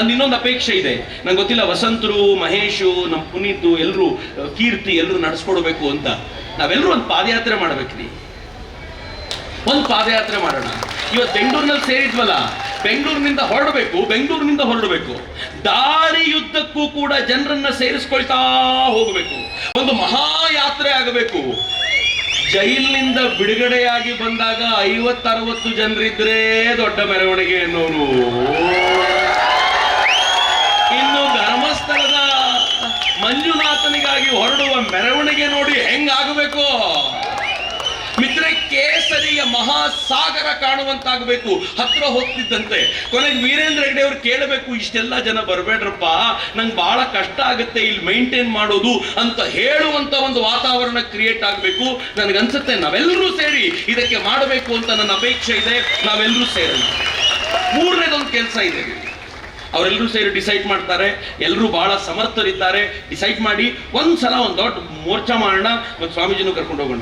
ನಂದು ಇನ್ನೊಂದು ಅಪೇಕ್ಷೆ ಇದೆ. ನಂಗೆ ಗೊತ್ತಿಲ್ಲ, ವಸಂತರು, ಮಹೇಶು ನಮ್ಮ ಪುನೀತು ಎಲ್ಲರೂ ಕೀರ್ತಿ ಎಲ್ಲರೂ ನಡೆಸ್ಕೊಡ್ಬೇಕು ಅಂತ. ನಾವೆಲ್ಲರೂ ಒಂದು ಪಾದಯಾತ್ರೆ ಮಾಡ್ಬೇಕ್ರಿ. ಒಂದು ಪಾದಯಾತ್ರೆ ಮಾಡೋಣ. ಇವತ್ತು ಬೆಂಗಳೂರಿನಲ್ಲಿ ಸೇರಿದ್ವಲ್ಲ, ಬೆಂಗಳೂರಿನಿಂದ ಹೊರಡಬೇಕು ಬೆಂಗಳೂರಿನಿಂದ ಹೊರಡಬೇಕು. ದಾರಿಯುದ್ದಕ್ಕೂ ಕೂಡ ಜನರನ್ನ ಸೇರಿಸ್ಕೊಳ್ತಾ ಹೋಗಬೇಕು. ಒಂದು ಮಹಾಯಾತ್ರೆ ಆಗಬೇಕು. ಜೈಲಿನಿಂದ ಬಿಡುಗಡೆಯಾಗಿ ಬಂದಾಗ ಐವತ್ತರವತ್ತು ಜನರಿದ್ರೆ ದೊಡ್ಡ ಮೆರವಣಿಗೆ ಅನ್ನೋರು ಮಂಜುನಾಥನಿಗಾಗಿ ಹೊರಡುವ ಮೆರವಣಿಗೆ ನೋಡಿ ಹೆಂಗಾಗಬೇಕು? ಮಿತ್ರೆ, ಕೇಸರಿಯ ಮಹಾಸಾಗರ ಕಾಣುವಂತಾಗಬೇಕು. ಹತ್ರ ಹೋಗ್ತಿದ್ದಂತೆ. ಕೊನೆಗೆ ವೀರೇಂದ್ರ ಹೆಗ್ಡೆ ಅವ್ರು ಕೇಳಬೇಕು, ಇಷ್ಟೆಲ್ಲ ಜನ ಬರಬೇಡ್ರಪ್ಪ. ನಂಗೆ ಬಹಳ ಕಷ್ಟ ಆಗುತ್ತೆ, ಇಲ್ಲಿ ಮೈಂಟೈನ್ ಮಾಡೋದು ಅಂತ ಹೇಳುವಂತ ಒಂದು ವಾತಾವರಣ ಕ್ರಿಯೇಟ್ ಆಗಬೇಕು. ನನಗನ್ಸುತ್ತೆ ನಾವೆಲ್ಲರೂ ಸೇರಿ ಇದಕ್ಕೆ ಮಾಡಬೇಕು ಅಂತ ನನ್ನ ಅಪೇಕ್ಷೆ ಇದೆ. ನಾವೆಲ್ಲರೂ ಸೇರಿ ಮೂರನೇದೊಂದು ಕೆಲಸ ಇದೆ. ಅವರೆಲ್ಲರೂ ಸೇರಿ ಡಿಸೈಡ್ ಮಾಡ್ತಾರೆ. ಎಲ್ಲರೂ ಬಹಳ ಸಮರ್ಥರಿದ್ದಾರೆ. ಡಿಸೈಡ್ ಮಾಡಿ ಒಂದ್ಸಲ ಒಂದು ದೊಡ್ಡ ಮೋರ್ಚಾ ಮಾಡೋಣ. ಮತ್ತು ಸ್ವಾಮೀಜಿನೂ ಕರ್ಕೊಂಡು ಹೋಗೋಣ.